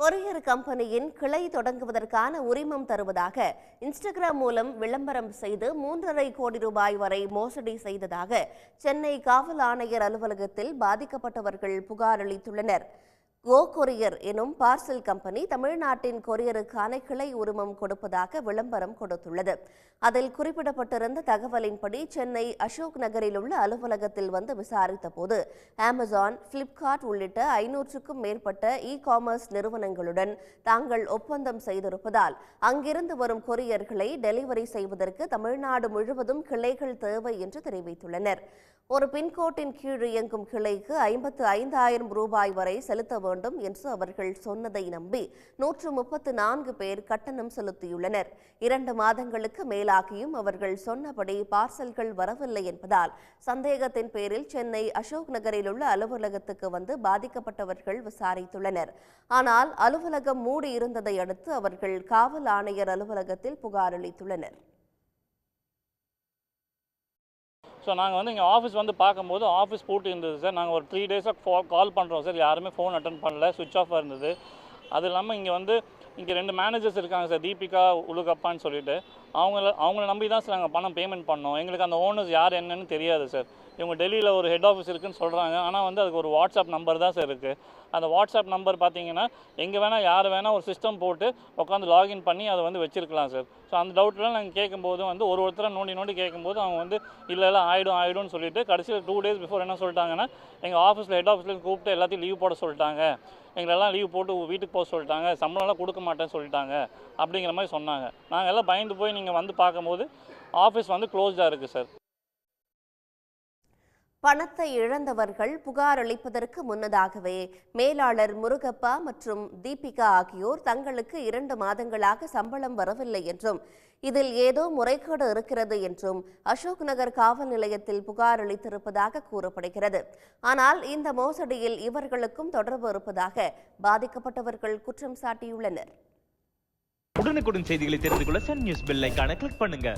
Courier கம்பெனியின் கிளை தொடங்குவதற்கான உரிமம் தருவதாக இன்ஸ்டாகிராம் மூலம் விளம்பரம் செய்து மூன்றரை கோடி ரூபாய் வரை மோசடி செய்ததாக சென்னை காவல் ஆணையர் அலுவலகத்தில் பாதிக்கப்பட்டவர்கள் புகார் அளித்துள்ளனர். கோ கொரியர் எனும் பார்சல் கம்பெனி தமிழ்நாட்டின் கொரியருக்கான கிளை உரிமம் கொடுப்பதாக விளம்பரம் கொடுத்துள்ளது. அதில் குறிப்பிடப்பட்டிருந்த தகவலின்படி சென்னை அசோக் நகரில் உள்ள அலுவலகத்தில் வந்து விசாரித்த போது அமேசான் பிளிப்கார்ட் உள்ளிட்ட ஐநூற்றுக்கும் மேற்பட்ட இ காமர்ஸ் நிறுவனங்களுடன் தாங்கள் ஒப்பந்தம் செய்திருப்பதால் அங்கிருந்து வரும் கொரியர்களை டெலிவரி செய்வதற்கு தமிழ்நாடு முழுவதும் கிளைகள் தேவை என்று தெரிவித்துள்ளனர். ஒரு பின்கோட்டின் கீழ் இயங்கும் கிளைக்கு ஐம்பத்து ஐந்தாயிரம் ரூபாய் வரை செலுத்த வேண்டும். என்று அவர்கள் சொன்னதை நம்பி நூற்று முப்பத்து நான்கு பேர் கட்டணம் செலுத்தியுள்ளனர். இரண்டு மாதங்களுக்கு மேலாகியும் அவர்கள் சொன்னபடி பார்சல்கள் வரவில்லை என்பதால் சந்தேகத்தின் பேரில் சென்னை அசோக் நகரில் உள்ள அலுவலகத்துக்கு வந்து பாதிக்கப்பட்டவர்கள் விசாரித்துள்ளனர். ஆனால் அலுவலகம் மூடி இருந்ததை அடுத்து அவர்கள் காவல் ஆணையர் அலுவலகத்தில் புகார் அளித்துள்ளனர். ஸோ நாங்கள் வந்து இங்கே ஆஃபீஸ் வந்து பார்க்கும்போது ஆஃபீஸ் பூட்டி இருந்தது சார் நாங்கள் ஒரு த்ரீ டேஸாக கால் பண்ணுறோம் சார் யாருமே ஃபோன் அட்டன் பண்ணல. சுவிட்ச் ஆஃபாக இருந்தது. அது இல்லாமல் இங்கே வந்து இங்கே ரெண்டு மேனேஜர்ஸ் இருக்காங்க சார் தீபிகா உலுகப்பான்னு சொல்லிட்டு. அவங்கள அவங்கள நம்பி தான் சார் நாங்கள் பணம் பேமெண்ட் பண்ணோம். எங்களுக்கு அந்த ஓனர்ஸ் யார் என்னன்னு தெரியாது சார் இவங்க டெல்லியில் ஒரு ஹெட் ஆஃபீஸ் இருக்குன்னு சொல்கிறாங்க ஆனால் வந்து அதுக்கு ஒரு வாட்ஸ்அப் நம்பர் தான் சார் இருக்குது அந்த வாட்ஸ்அப் நம்பர் பார்த்தீங்கன்னா எங்கே வேணால் யார் வேணால் ஒரு சிஸ்டம் போட்டு உட்காந்து லாகின் பண்ணி அதை வந்து வச்சிருக்கலாம் சார் ஸோ அந்த டவுட்லாம் நாங்கள் கேட்கும்போது வந்து ஒரு ஒருத்தரை நோண்டி நோண்டி கேட்கும்போது அவங்க வந்து இல்லை இல்லை ஆயிடும் ஆயிடும்னு சொல்லிட்டு கடைசியில் டூ டேஸ் பிஃபோர் என்ன சொல்லிட்டாங்கன்னா எங்கள் ஆஃபீஸில் ஹெட் ஆஃபீஸில் கூப்பிட்டு எல்லாத்தையும் லீவ் போட சொல்லிட்டாங்க. எங்களெல்லாம் லீவ் போட்டு வீட்டுக்கு போக சொல்லிட்டாங்க. சம்பளம்லாம் கொடுக்க மாட்டேன்னு சொல்லிட்டாங்க. அப்படிங்கிற மாதிரி சொன்னாங்க. நாங்கள் எல்லாம் பயந்து போய் நீங்கள் வந்து பார்க்கும்போது ஆஃபீஸ் வந்து க்ளோஸ்டாக இருக்குது சார் பணத்தை இழந்தவர்கள் புகார் அளிப்பதற்கு முன்னதாகவே மேலாளர் முருகப்பா மற்றும் தீபிகா ஆகியோர் தங்களுக்கு இரண்டு மாதங்களாக சம்பளம் வரவில்லை என்றும் இதில் ஏதோ முறைகேடு இருக்கிறது என்றும் அசோக் நகர் காவல் நிலையத்தில் புகார் அளித்திருப்பதாக கூறப்படுகிறது. ஆனால் இந்த மோசடியில் இவர்களுக்கும் தொடர்பு இருப்பதாக பாதிக்கப்பட்டவர்கள் குற்றம் சாட்டியுள்ளனர். உடனுக்குடன் செய்திகளை தெரிந்து கொள்ள சன் நியூஸ் பெல் கிளிக் பண்ணுங்க.